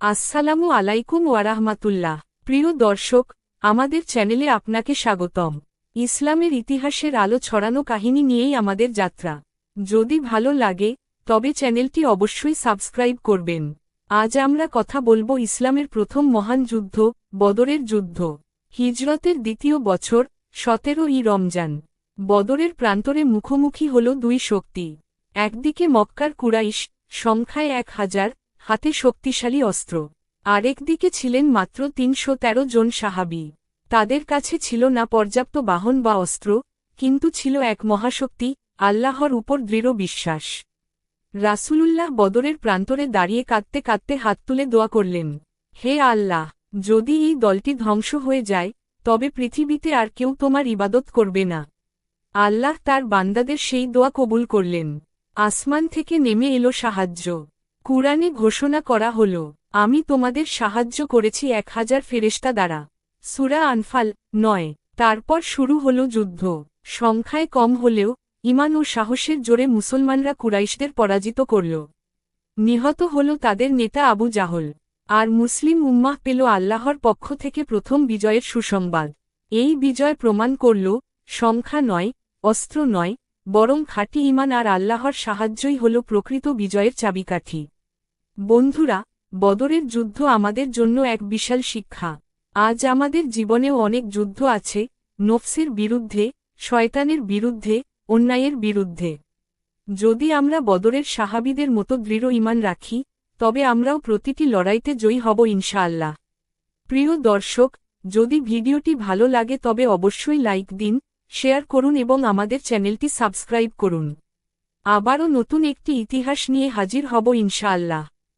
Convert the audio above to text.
আসসালামু আলাইকুম ওয়ারাহমাতুল্লাহ প্রিয় দর্শক, আমাদের চ্যানেলে আপনাকে স্বাগতম। ইসলামের ইতিহাসের আলো ছড়ানো কাহিনী নিয়েই আমাদের যাত্রা। যদি ভালো লাগে, তবে চ্যানেলটি অবশ্যই সাবস্ক্রাইব করবেন। আজ আমরা কথা বলব ইসলামের প্রথম মহান যুদ্ধ, বদরের যুদ্ধ। হিজরতের দ্বিতীয় বছর, সতেরো ই রমজান। বদরের প্রান্তরে মুখোমুখি হল দুই শক্তি। একদিকে মক্কার কুরাইশ, সংখ্যায় এক হাজার হাতে শক্তিশালী অস্ত্র। আরেকদিকে ছিলেন মাত্র তিনশো তেরো জন সাহাবি। তাদের কাছে ছিল না পর্যাপ্ত বাহন বা অস্ত্র, কিন্তু ছিল এক মহাশক্তি, আল্লাহর উপর দৃঢ় বিশ্বাস। রাসূলুল্লাহ বদরের প্রান্তরে দাঁড়িয়ে কাঁদতে কাঁদতে হাত তুলে দোয়া করলেন, হে আল্লাহ, যদি এই দলটি ধ্বংস হয়ে যায়, তবে পৃথিবীতে আর কেউ তোমার ইবাদত করবে না। আল্লাহ তার বান্দাদের সেই দোয়া কবুল করলেন। আসমান থেকে নেমে এলো সাহায্য। কুরআনে ঘোষণা করা হল, আমি তোমাদের সাহায্য করেছি এক হাজার ফেরেস্তা দ্বারা। সুরা আনফাল নয়। তারপর শুরু হল যুদ্ধ। সংখ্যায় কম হলেও ইমান ও সাহসের জোরে মুসলমানরা কুরাইশদের পরাজিত করল। নিহত হল তাদের নেতা আবু জাহল। আর মুসলিম উম্মাহ পেল আল্লাহর পক্ষ থেকে প্রথম বিজয়ের সুসংবাদ। এই বিজয় প্রমাণ করল, সংখ্যা নয়, অস্ত্র নয়, বরং খাঁটি ইমান আর আল্লাহর সাহায্যই হল প্রকৃত বিজয়ের চাবিকাঠি। বন্ধুরা, বদরের যুদ্ধ আমাদের জন্য এক বিশাল শিক্ষা। আজ আমাদের জীবনেও অনেক যুদ্ধ আছে, নফসের বিরুদ্ধে, শয়তানের বিরুদ্ধে, অন্যায়ের বিরুদ্ধে। যদি আমরা বদরের সাহাবিদের মতো দৃঢ় ইমান রাখি, তবে আমরাও প্রতিটি লড়াইতে জয়ী হব ইনশাআল্লাহ। প্রিয় দর্শক, যদি ভিডিওটি ভালো লাগে তবে অবশ্যই লাইক দিন, শেয়ার করুন এবং আমাদের চ্যানেলটি সাবস্ক্রাইব করুন। আবারও নতুন একটি ইতিহাস নিয়ে হাজির হব ইনশাআল্লাহ।